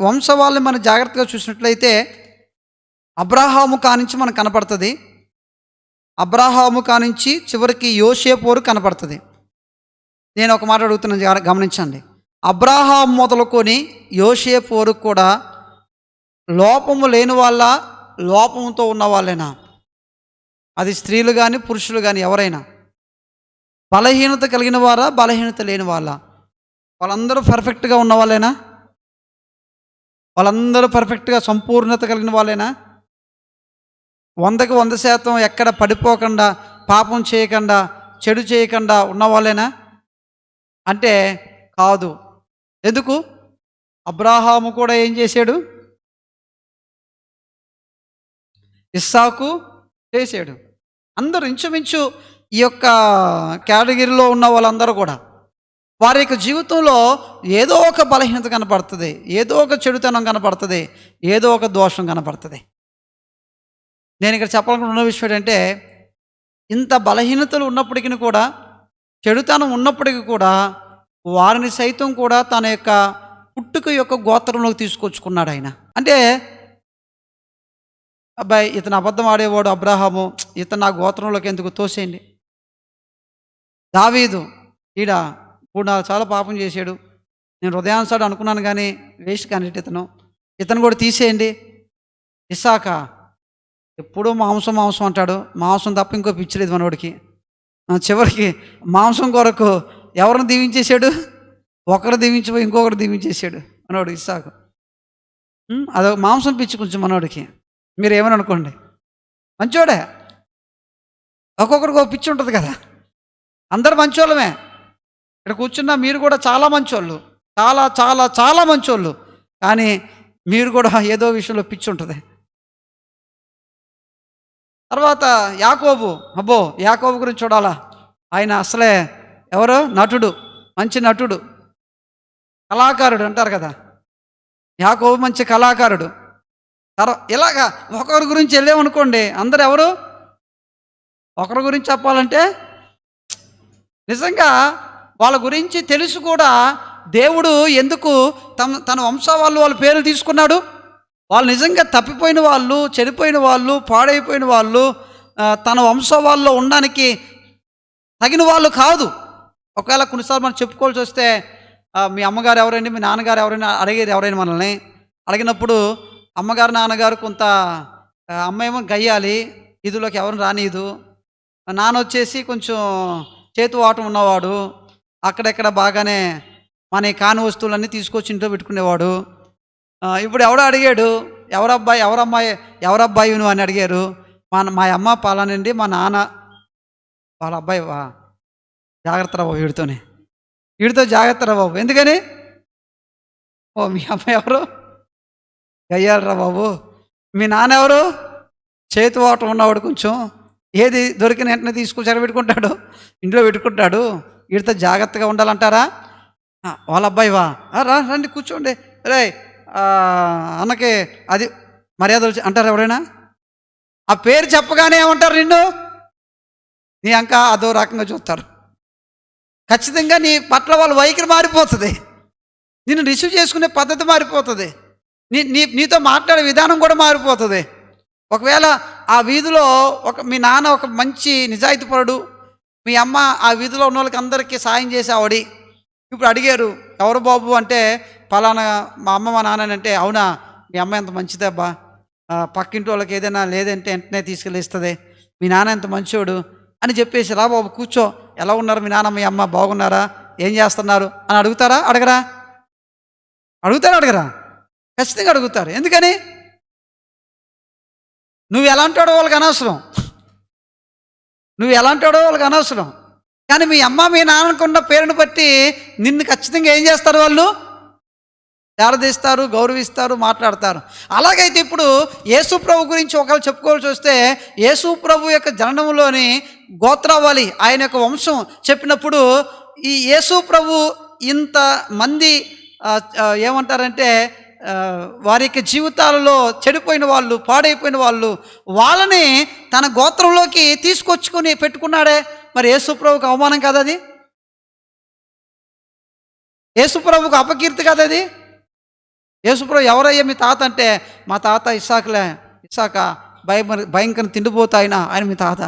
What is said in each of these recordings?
వంశవాళ్ళని మనం జాగ్రత్తగా చూసినట్లయితే అబ్రాహాము కానించి మనకు కనపడుతుంది. అబ్రాహాము కానించి చివరికి యోసేపోరు కనపడుతుంది. నేను ఒక మాట అడుగుతున్నాను జాగ్ర- గమనించండి. అబ్రాహాం మొదలుకొని యోసేపు వరకు కూడా లోపము లేని వాళ్ళ లోపముతో ఉన్న వాళ్ళేనా? అది స్త్రీలు కానీ పురుషులు కానీ ఎవరైనా? బలహీనత కలిగిన వారా బలహీనత లేని వాళ్ళ? వాళ్ళందరూ పర్ఫెక్ట్గా ఉన్న వాళ్ళేనా? వాళ్ళందరూ పర్ఫెక్ట్గా సంపూర్ణత కలిగిన వాళ్ళేనా? వందకి వంద శాతం ఎక్కడ పడిపోకుండా పాపం చేయకుండా చెడు చేయకుండా ఉన్న వాళ్ళేనా? అంటే కాదు. ఎందుకు? అబ్రాహాము కూడా ఏం చేశాడు? ఇస్సాకు చేశాడు. అందరూ ఇంచుమించు ఈ యొక్క కేటగిరీలో ఉన్న వాళ్ళందరూ కూడా వారి యొక్క జీవితంలో ఏదో ఒక బలహీనత కనపడుతుంది ఏదో ఒక చెడుతనం కనపడుతుంది ఏదో ఒక దోషం కనపడుతుంది. నేను ఇక్కడ చెప్పాలనుకున్న విషయం ఏంటంటే ఇంత బలహీనతలు ఉన్నప్పటికీ కూడా చెడుతనం ఉన్నప్పటికీ కూడా వారిని సైతం కూడా తన యొక్క పుట్టుక యొక్క గోత్రంలోకి తీసుకొచ్చుకున్నాడు ఆయన. అంటే అబ్బాయి ఇతను అబద్ధం ఆడేవాడు అబ్రహాము ఇతను నా గోత్రంలోకి ఎందుకు తోసేయండి? దావీదు ఈడ ఇప్పుడు నాకు చాలా పాపం చేశాడు. నేను హృదయాన్సాడు అనుకున్నాను కానీ వేస్ట్ కానీ ఇతను. ఇతను కూడా తీసేయండి. ఇసాక ఎప్పుడూ మాంసం మాంసం అంటాడు. మాంసం తప్ప ఇంకో పిచ్చలేదు మనోడికి. చివరికి మాంసం కొరకు ఎవరిని దీవించేశాడు? ఒకరు దీవించిపోయి ఇంకొకరు దీవించేశాడు మనోడు ఇసాక అదో మాంసం పిచ్చి కొంచెం మనోడికి. మీరు ఏమని అనుకోండి. మంచోడే. ఒక్కొక్కరికి ఒక పిచ్చి ఉంటుంది కదా. అందరు మంచోళ్ళమే. ఇక్కడ కూర్చున్న మీరు కూడా చాలా మంచోళ్ళు. చాలా చాలా చాలా మంచోళ్ళు. కానీ మీరు కూడా ఏదో విషయంలో పిచ్చి ఉంటుంది. తర్వాత యాకోబు. అబ్బో యాకోబు గురించి చూడాలా? ఆయన అసలే ఎవరు? నటుడు. మంచి నటుడు. కళాకారుడు అంటారు కదా. యాకోబు మంచి కళాకారుడు. తర్వాత ఇలాగా ఒకరి గురించి వెళ్ళామనుకోండి అందరు ఎవరు? ఒకరి గురించి చెప్పాలంటే నిజంగా వాళ్ళ గురించి తెలుసు కూడా దేవుడు ఎందుకు తమ తన వంశావాళ్ళు వాళ్ళ పేర్లు తీసుకున్నాడు? వాళ్ళు నిజంగా తప్పిపోయిన వాళ్ళు చెడిపోయిన వాళ్ళు పాడైపోయిన వాళ్ళు తన తన వంశవాళ్ళలో ఉండడానికి తగిన వాళ్ళు కాదు. ఒకవేళ కొన్నిసార్లు మనం చెప్పుకోవాల్సి వస్తే మీ అమ్మగారు ఎవరైనా మీ నాన్నగారు ఎవరైనా అడిగేది ఎవరైనా మనల్ని అడిగినప్పుడు అమ్మగారు నాన్నగారు కొంత ఆ, గయ్యాలి ఇదిలోకి ఎవరిని రానియదు నాన్న వచ్చేసి కొంచెం చేతు వాటం ఉన్నవాడు అక్కడెక్కడ బాగానే మన ఈ కాని వస్తువులన్నీ తీసుకొచ్చి ఇంట్లో పెట్టుకునేవాడు. ఇప్పుడు ఎవడో అడిగాడు ఎవరబ్బాయి ఎవరమ్మాయి ఎవరబ్బాయి నువ్వు? అని అడిగారు. మా మా అమ్మ పాలనండి మా నాన్న వాళ్ళ అబ్బాయి వా జాగ్రత్త రా బాబు వీడితోనే. వీడితో జాగ్రత్త రా బాబు. ఎందుకని? ఓ మీ అమ్మాయి ఎవరు? గయ్యాలరా బాబు. మీ నాన్న ఎవరు? చేతి వాటర్ ఉన్నవాడు కొంచెం. ఏది దొరికిన వెంటనే తీసుకొచ్చి పెట్టుకుంటాడు. ఇంట్లో పెట్టుకుంటాడు. వీడితో జాగ్రత్తగా ఉండాలంటారా? వాళ్ళ అబ్బాయివా రా రండి కూర్చోండి. రే అన్నకి అది మర్యాదలు అంటారు ఎవరైనా? ఆ పేరు చెప్పగానే ఏమంటారు నిన్ను? నీ అంక అదో రకంగా చూస్తారు. ఖచ్చితంగా నీ పట్ల వాళ్ళ వైఖరి మారిపోతుంది. నిన్ను రిసీవ్ చేసుకునే పద్ధతి మారిపోతుంది. నీ నీ నీతో మాట్లాడే విధానం కూడా మారిపోతుంది. ఒకవేళ ఆ వీధిలో ఒక మీ నాన్న ఒక మంచి నిజాయితీపరుడు మీ అమ్మ ఆ వీధిలో ఉన్న వాళ్ళకి అందరికీ సాయం చేసేవాడి ఇప్పుడు అడిగారు ఎవరు బాబు? అంటే పలానా మా అమ్మ మా నాన్న అంటే అవునా మీ అమ్మ ఎంత మంచిదబ్బా పక్కింటి వాళ్ళకి ఏదైనా లేదంటే వెంటనే తీసుకెళ్ళి ఇస్తుంది. మీ నాన్న ఎంత మంచోడు అని చెప్పేసి రా బాబు కూర్చో. ఎలా ఉన్నారు మీ నాన్న మీ అమ్మ? బాగున్నారా? ఏం చేస్తున్నారు? అని అడుగుతారా? అడగరా? అడుగుతారా? అడగరా? ఖచ్చితంగా అడుగుతారు. ఎందుకని? నువ్వు ఎలాంటాడో వాళ్ళకి అనవసరం. నువ్వు ఎలాంటాడో వాళ్ళకి అనవసరం. కానీ మీ అమ్మ మీ నాన్నకున్న పేరుని బట్టి నిన్ను ఖచ్చితంగా ఏం చేస్తారు వాళ్ళు? శారదిస్తారు గౌరవిస్తారు మాట్లాడతారు. అలాగైతే ఇప్పుడు యేసు ప్రభు గురించి ఒకవేళ చెప్పుకోవాల్సి వస్తే యేసు ప్రభు యొక్క జననంలోని గోత్రావళి ఆయన యొక్క వంశం చెప్పినప్పుడు ఈ యేసు ప్రభు ఇంత మంది ఏమంటారంటే వారి యొక్క జీవితాలలో చెడిపోయిన వాళ్ళు పాడైపోయిన వాళ్ళు వాళ్ళని తన గోత్రంలోకి తీసుకొచ్చుకొని పెట్టుకున్నాడే. మరి యేసుప్రభుకు అవమానం కదా అది? యేసుప్రభుకు అపకీర్తి కదా అది? యేసుప్రభు ఎవరయ్యా మీ తాత అంటే? మా తాత ఇస్సాకులే. ఇసాక భయ భయంకర తిండిపోతా ఆయన ఆయన మీ తాత.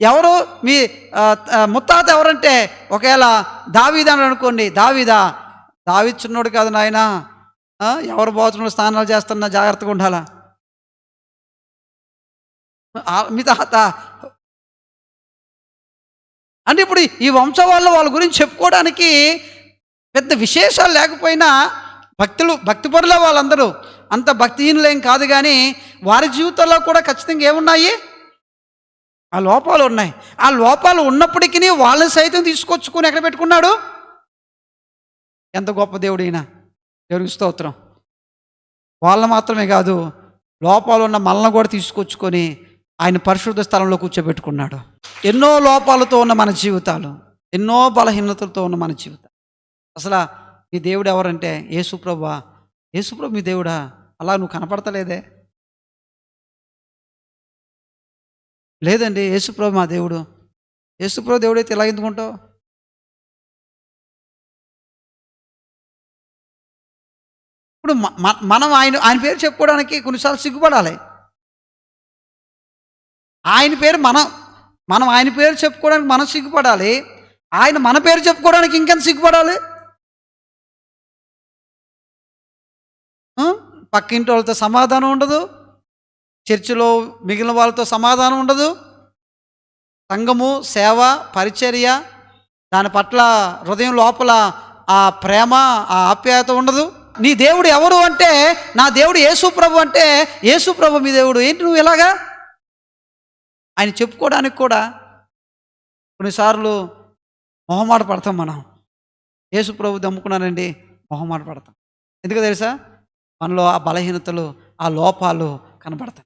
ఎవరు? మీ ముత్తాత ఎవరంటే ఒకవేళ దావీదా అని అనుకోండి దావీదా దావీ కాదు నాయన. ఎవరు బాత్రూంలో స్నానాలు చేస్తున్నా జాగ్రత్తగా ఉండాలా? మీ తాత. అంటే ఇప్పుడు ఈ వంశం వాళ్ళ వాళ్ళ గురించి చెప్పుకోవడానికి పెద్ద విశేషాలు లేకపోయినా భక్తులు భక్తిపరుల వాళ్ళందరూ. అంత భక్తిహీనులేం కాదు కానీ వారి జీవితంలో కూడా ఖచ్చితంగా ఏమున్నాయి? ఆ లోపాలు ఉన్నాయి. ఆ లోపాలు ఉన్నప్పటికీ వాళ్ళని సైతం తీసుకొచ్చుకొని ఎక్కడ పెట్టుకున్నాడు? ఎంత గొప్ప దేవుడు ఈయన. దేవుడికి స్తోత్రం. వాళ్ళ మాత్రమే కాదు లోపాలు ఉన్న మనల్ని కూడా తీసుకొచ్చుకొని ఆయన పరిశుద్ధ స్థలంలో కూర్చోబెట్టుకున్నాడు. ఎన్నో లోపాలతో ఉన్న మన జీవితాలు ఎన్నో బలహీనతలతో ఉన్న మన జీవితం అసలు మీ దేవుడు ఎవరంటే యేసుప్రభా యేసుప్రభు మీ దేవుడా? అలా నువ్వు కనపడతలేదే. లేదండి యేసుప్రభు మా దేవుడు. యేసుప్రభు దేవుడైతే ఇలా ఎందుకుంటావు? ఇప్పుడు మనం ఆయన ఆయన పేరు చెప్పుకోవడానికి కొన్నిసార్లు సిగ్గుపడాలి. ఆయన పేరు మనం మనం ఆయన పేరు చెప్పుకోవడానికి మనం సిగ్గుపడాలి. ఆయన మన పేరు చెప్పుకోవడానికి ఇంకెంత సిగ్గుపడాలి? పక్కింటి వాళ్ళతో సమాధానం ఉండదు. చర్చిలో మిగిలిన వాళ్ళతో సమాధానం ఉండదు. సంఘము సేవ పరిచర్య దాని పట్ల హృదయం లోపల ఆ ప్రేమ ఆ ఆప్యాయత ఉండదు. నీ దేవుడు ఎవరు అంటే నా దేవుడు యేసు ప్రభు అంటే యేసు ప్రభు మీ దేవుడు. ఏంటి నువ్వు ఇలాగా? ఆయన చెప్పుకోవడానికి కూడా కొన్నిసార్లు మొహమాట పడతాం మనం. యేసు ప్రభు దమ్ముకున్నానండి మొహమాట పడతాం. ఎందుకు తెలుసా? మనలో ఆ బలహీనతలు ఆ లోపాలు కనబడతాయి.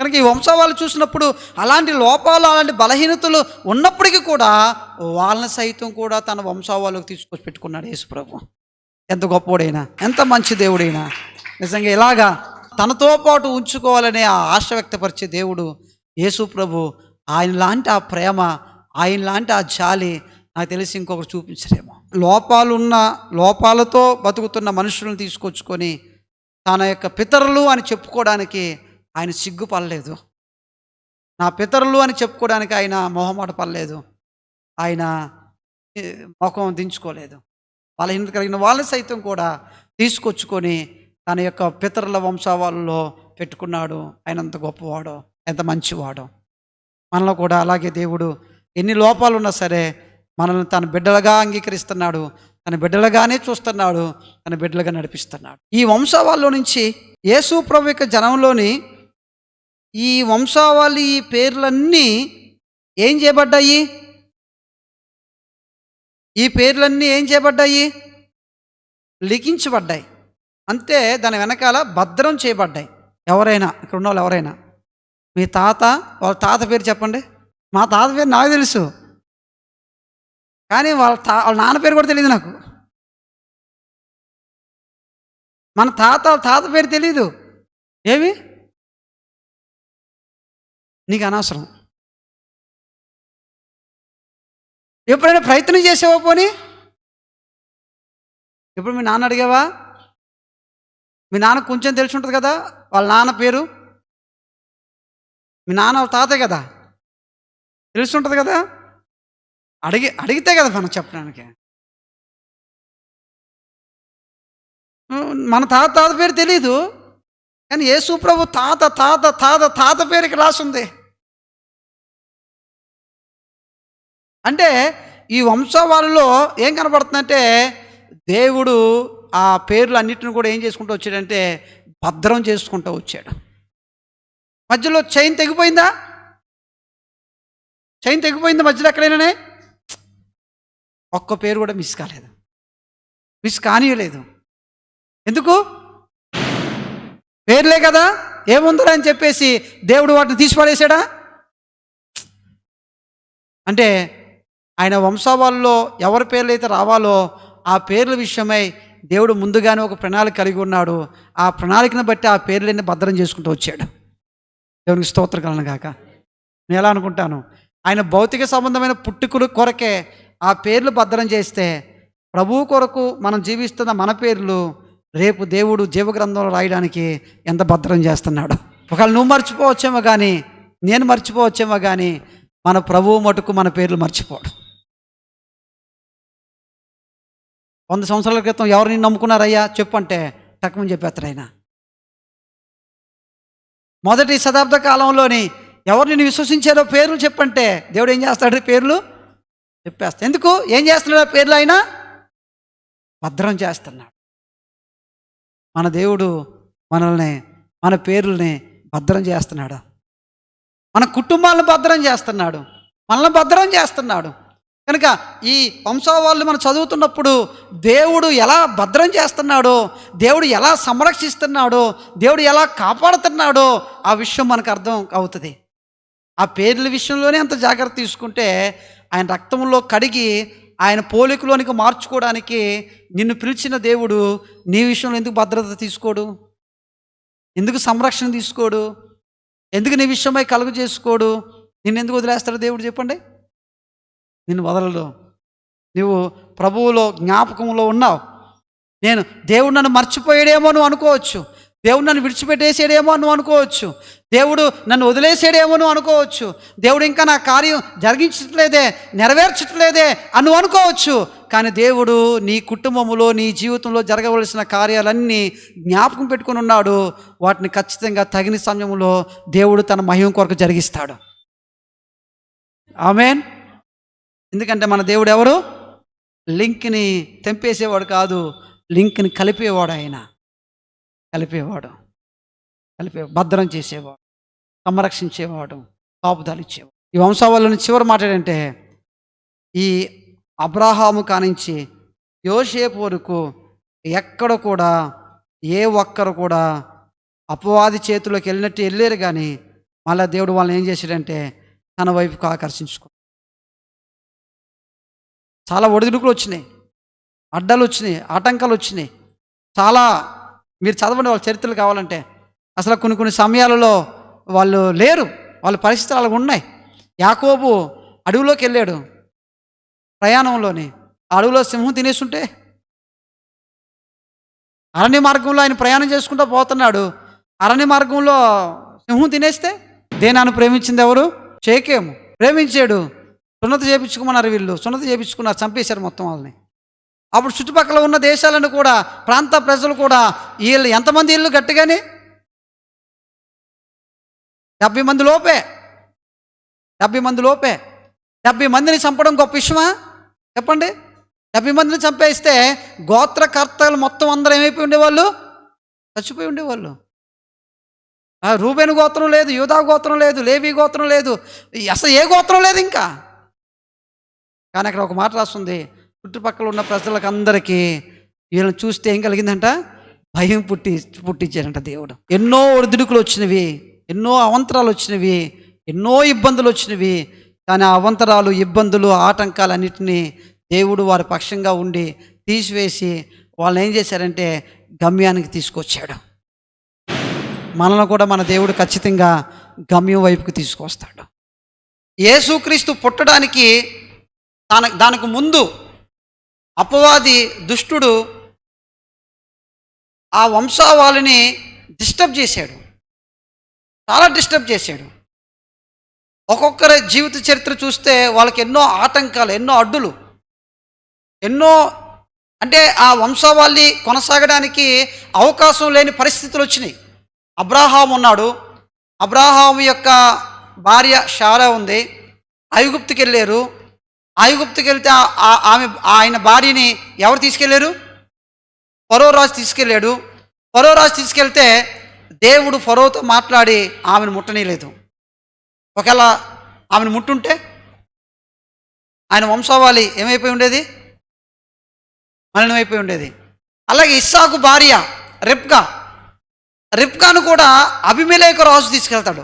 కనుక ఈ వంశవాళ్ళు చూసినప్పుడు అలాంటి లోపాలు అలాంటి బలహీనతలు ఉన్నప్పటికీ కూడా వాళ్ళని సైతం కూడా తన వంశవాళ్ళకు తీసుకొచ్చి పెట్టుకున్నాడు యేసు ప్రభు. ఎంత గొప్పోడైనా ఎంత మంచి దేవుడైనా. నిజంగా ఇలాగా తనతో పాటు ఉంచుకోవాలనే ఆ ఆశ వ్యక్తపరిచే దేవుడు యేసు ప్రభు. ఆయన లాంటి ఆ ప్రేమ ఆయన లాంటి ఆ జాలి నాకు తెలిసి ఇంకొకరు చూపించరేమో. లోపాలున్న లోపాలతో బతుకుతున్న మనుషులను తీసుకొచ్చుకొని తన యొక్క పితరులు అని చెప్పుకోవడానికి ఆయన సిగ్గుపడలేదు. నా పితరులు అని చెప్పుకోవడానికి ఆయన మొహమాట పడలేదు. ఆయన ముఖం దించుకోలేదు. బలహీనత కలిగిన వాళ్ళని సైతం కూడా తీసుకొచ్చుకొని తన యొక్క పితరుల వంశావాళ్ళలో పెట్టుకున్నాడు. ఆయన అంత గొప్పవాడు ఎంత మంచివాడు. మనలో కూడా అలాగే దేవుడు ఎన్ని లోపాలు ఉన్నా సరే మనల్ని తన బిడ్డలుగా అంగీకరిస్తున్నాడు. తన బిడ్డలుగానే చూస్తున్నాడు. తన బిడ్డలుగా నడిపిస్తున్నాడు. ఈ వంశావాళ్ళలో నుంచి యేసు ప్రభు యొక్క జనంలోని ఈ వంశావళి ఈ పేర్లన్నీ ఏం చేయబడ్డాయి? ఈ పేర్లన్నీ ఏం చేయబడ్డాయి? లిఖించబడ్డాయి. అంతే దాని వెనకాల భద్రం చేయబడ్డాయి. ఎవరైనా ఇక్కడ ఉన్న వాళ్ళు ఎవరైనా. మీ తాత వాళ్ళ తాత పేరు చెప్పండి. మా తాత పేరు నాకు తెలుసు. కానీ వాళ్ళ తా వాళ్ళ నాన్న పేరు కూడా తెలియదు నాకు. మన తాత వాళ్ళ తాత పేరు తెలియదు ఏమి? నీకు అనవసరం. ఎప్పుడైనా ప్రయత్నం చేసావా పోనీ? ఇప్పుడు మీ నాన్న అడిగావా? మీ నాన్న కొంచెం తెలిసి ఉంటుంది కదా వాళ్ళ నాన్న పేరు? మీ నాన్న వాళ్ళ తాతే కదా? తెలిసి ఉంటుంది కదా? అడిగి అడిగితే కదా మనం చెప్పడానికి. మన తాత తాత పేరు తెలీదు. కానీ యేసు ప్రభు తాత తాత తాత తాత పేరు ఇక్కడ రాసుంది. అంటే ఈ వంశవాళ్ళలో ఏం కనబడుతుందంటే దేవుడు ఆ పేర్లు అన్నిటిని కూడా ఏం చేసుకుంటూ వచ్చాడంటే భద్రం చేసుకుంటూ వచ్చాడు. మధ్యలో చైన్ తెగిపోయిందా? చైన్ తెగిపోయిందా మధ్యలో ఎక్కడైనానే? ఒక్క పేరు కూడా మిస్ కాలేదు. మిస్ కానియలేదు ఎందుకు? పేర్లే కదా. ఏముందరా అని చెప్పేసి దేవుడు వాటిని తీసిపడేశాడా అంటే ఆయన వంశావాళ్ళలో ఎవరి పేర్లు అయితే రావాలో ఆ పేర్ల విషయమై దేవుడు ముందుగానే ఒక ప్రణాళిక కలిగి ఉన్నాడు. ఆ ప్రణాళికను బట్టి ఆ పేర్లన్నీ భద్రం చేసుకుంటూ వచ్చాడు. దేవునికి స్తోత్రకలను కాక నేను ఎలా అనుకుంటాను? ఆయన భౌతిక సంబంధమైన పుట్టుకులు కొరకే ఆ పేర్లు భద్రం చేస్తే ప్రభువు కొరకు మనం జీవిస్తున్న మన పేర్లు రేపు దేవుడు జీవగ్రంథంలో రాయడానికి ఎంత భద్రం చేస్తున్నాడు. ఒకవేళ నువ్వు మర్చిపోవచ్చేమో కానీ నేను మర్చిపోవచ్చేమో కానీ మన ప్రభువు మటుకు మన పేర్లు మర్చిపోడు. వంద సంవత్సరాల క్రితం ఎవరిని నమ్ముకున్నారయ్యా? చెప్పు అంటే చెప్పేస్తారు ఆయన మొదటి శతాబ్ద కాలంలోని ఎవరిని విశ్వసించారో పేర్లు చెప్పంటే దేవుడు ఏం చేస్తాడు? పేర్లు చెప్పేస్తా. ఎందుకు? ఏం చేస్తున్నాడు ఆ పేర్లు ఆయన? భద్రం చేస్తున్నాడు. మన దేవుడు మనల్ని మన పేర్లని భద్రం చేస్తున్నాడు. మన కుటుంబాలను భద్రం చేస్తున్నాడు. మనల్ని భద్రం చేస్తున్నాడు. కనుక ఈ వంశావాళ్ళు మనం చదువుతున్నప్పుడు దేవుడు ఎలా భద్రం చేస్తున్నాడో దేవుడు ఎలా సంరక్షిస్తున్నాడో దేవుడు ఎలా కాపాడుతున్నాడో ఆ విషయం మనకు అర్థం అవుతుంది. ఆ పేర్ల విషయంలోనే అంత జాగ్రత్త తీసుకుంటే ఆయన రక్తంలో కడిగి ఆయన పోలికలోనికి మార్చుకోవడానికి నిన్ను పిలిచిన దేవుడు నీ విషయంలో ఎందుకు భద్రత తీసుకోడు? ఎందుకు సంరక్షణ తీసుకోడు? ఎందుకు నీ విషయమై కలుగు చేసుకోడు? నిన్ను ఎందుకు వదిలేస్తాడు దేవుడు చెప్పండి? నిన్ను వదలడు నువ్వు ప్రభువులో జ్ఞాపకంలో ఉన్నావు. నేను దేవుడు నన్ను మర్చిపోయాడేమో నువ్వు అనుకోవచ్చు. దేవుడు నన్ను విడిచిపెట్టేసాడేమో నువ్వు అనుకోవచ్చు. దేవుడు నన్ను వదిలేసాడేమో నువ్వు అనుకోవచ్చు. దేవుడు ఇంకా నా కార్యం జరిగించట్లేదే నెరవేర్చట్లేదే అని అనుకోవచ్చు. కానీ దేవుడు నీ కుటుంబంలో నీ జీవితంలో జరగవలసిన కార్యాలన్నీ జ్ఞాపకం పెట్టుకుని ఉన్నాడు. వాటిని ఖచ్చితంగా తగిన సమయంలో దేవుడు తన మహిమ కొరకు జరిగిస్తాడు. ఆమెన్. ఎందుకంటే మన దేవుడు ఎవరు? లింక్ని తెంపేసేవాడు కాదు లింక్ని కలిపేవాడు ఆయన. కలిపేవాడు. కలిపే భద్రం చేసేవాడు సంరక్షించేవాడు కాపుదాలు ఇచ్చేవాడు. ఈ వంశావళిని చివరి మాట ఏంటంటే ఈ అబ్రాహాము కానించి యోసేపు వరకు ఎక్కడ కూడా ఏ ఒక్కరు కూడా అపవాది చేతిలోకి వెళ్ళినట్టు వెళ్ళారు కానీ మళ్ళీ దేవుడు వాళ్ళని ఏం చేశాడంటే తన వైపుకు ఆకర్షించుకో చాలా ఒడిదుడుకులు వచ్చినాయి. అడ్డాలు వచ్చినాయి ఆటంకాలు వచ్చినాయి. చాలా మీరు చదవండి వాళ్ళ చరిత్రలు కావాలంటే. అసలు కొన్ని కొన్ని సమయాలలో వాళ్ళు లేరు వాళ్ళ పరిస్థితులు అలాగ ఉన్నాయి. యాకోబు అడవిలోకి వెళ్ళాడు. ప్రయాణంలోని అడవిలో సింహం తినేస్తుంటే అరణ్య మార్గంలో ఆయన ప్రయాణం చేసుకుంటూ పోతున్నాడు. అరణ్య మార్గంలో సింహం తినేస్తే దేనాన్ని ప్రేమించింది ఎవరు? చేకేము ప్రేమించాడు. సున్నత చేయించుకున్నారు వీళ్ళు. సున్నత చేయించుకున్నారు చంపేశారు మొత్తం వాళ్ళని. అప్పుడు చుట్టుపక్కల ఉన్న దేశాలను కూడా ప్రాంత ప్రజలు కూడా వీళ్ళు ఎంతమంది ఇల్లు గట్టిగానే? డెబ్బై మంది లోపే. డెబ్బై మంది లోపే. డెబ్బై మందిని చంపడం గొప్ప విషయమా? చెప్పండి. డెబ్బై మందిని చంపేస్తే గోత్రకర్తలు మొత్తం అందరూ ఏమైపోయి ఉండేవాళ్ళు? చచ్చిపోయి ఉండేవాళ్ళు. ఆ, రూబేను గోత్రం లేదు యూదా గోత్రం లేదు లేవి గోత్రం లేదు. అసలు ఏ గోత్రం లేదు ఇంకా? కానీ అక్కడ ఒక మాట రాస్తుంది. చుట్టుపక్కల ఉన్న ప్రజలకు అందరికీ వీళ్ళని చూస్తే ఏం కలిగిందంట? భయం పుట్టి పుట్టించారంట దేవుడు. ఎన్నో ఒడిదుడుకులు వచ్చినవి ఎన్నో అవంతరాలు వచ్చినవి ఎన్నో ఇబ్బందులు వచ్చినవి. కానీ ఆ అవంతరాలు ఇబ్బందులు ఆటంకాలన్నింటినీ దేవుడు వారి పక్షంగా ఉండి తీసివేసి వాళ్ళని ఏం చేశారంటే గమ్యానికి తీసుకొచ్చాడు. మనల్ని కూడా మన దేవుడు ఖచ్చితంగా గమ్యం వైపుకి తీసుకొస్తాడు. యేసుక్రీస్తు పుట్టడానికి దాని దానికి ముందు అపవాది దుష్టుడు ఆ వంశావాళిని డిస్టర్బ్ చేశాడు. చాలా డిస్టర్బ్ చేశాడు. ఒక్కొక్కరి జీవిత చరిత్ర చూస్తే వాళ్ళకి ఎన్నో ఆటంకాలు ఎన్నో అడ్డులు ఎన్నో అంటే ఆ వంశావళి కొనసాగడానికి అవకాశం లేని పరిస్థితులు వచ్చినాయి. అబ్రాహాం ఉన్నాడు. అబ్రాహాం యొక్క భార్య షారా ఉంది. ఐగుప్తుకి వెళ్ళారు. ఐగుప్తుకి వెళ్తే ఆమె ఆయన భార్యని ఎవరు తీసుకెళ్ళారు ఫరోరాజు తీసుకెళ్ళాడు ఫరోరాజు తీసుకెళ్తే దేవుడు ఫరోతో మాట్లాడి ఆమెను ముట్టనీయలేదు. ఒకవేళ ఆమెను ముట్టుంటే ఆయన వంశావళి ఏమైపోయి ఉండేది? మలినమైపోయి ఉండేది. అలాగే ఇస్సాకు భార్య రిప్కా రిప్కాను కూడా అభిమేలేక రాజు తీసుకెళ్తాడు.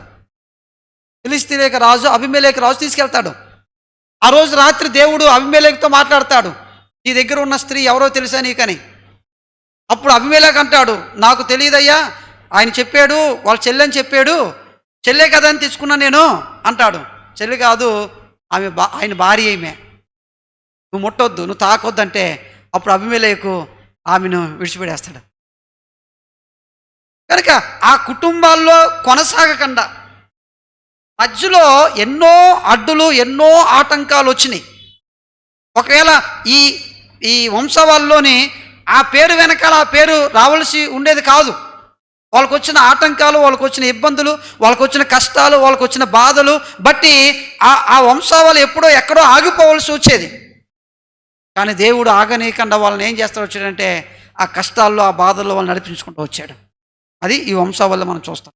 ఫిలిస్తీనేక రాజు అభిమేలేక రాజు తీసుకెళ్తాడు. ఆ రోజు రాత్రి దేవుడు అభిమేలేకతో మాట్లాడతాడు నీ దగ్గర ఉన్న స్త్రీ ఎవరో తెలుసా నీకని? అప్పుడు అభిమేలేక అంటాడు నాకు తెలియదయ్యా ఆయన చెప్పాడు వాళ్ళ చెల్లెని చెప్పాడు చెల్లె కదా అని తీసుకున్నా నేను అంటాడు. చెల్లి కాదు ఆమె బా ఆయన భార్య ఈమె. నువ్వు ముట్టొద్దు నువ్వు తాకొద్దు అంటే అప్పుడు అభిమేలేకు ఆమెను విడిచిపెడేస్తాడు కనుక ఆ కుటుంబాల్లో కొనసాగకుండా మధ్యలో ఎన్నో అడ్డులు ఎన్నో ఆటంకాలు వచ్చినాయి. ఒకవేళ ఈ ఈ వంశవాళ్ళలోని ఆ పేరు వెనకాల ఆ పేరు రావాల్సి ఉండేది కాదు. వాళ్ళకు వచ్చిన ఆటంకాలు వాళ్ళకు వచ్చిన ఇబ్బందులు వాళ్ళకు వచ్చిన కష్టాలు వాళ్ళకు వచ్చిన బాధలు బట్టి ఆ ఆ వంశావళి ఎప్పుడో ఎక్కడో ఆగిపోవలసి వచ్చేది. కానీ దేవుడు ఆగనీయకుండా వాళ్ళని ఏం చేస్తాడు వచ్చాడంటే ఆ కష్టాల్లో ఆ బాధల్లో వాళ్ళు నడిపించుకుంటూ వచ్చాడు. అది ఈ వంశావళిలో మనం చూస్తాం.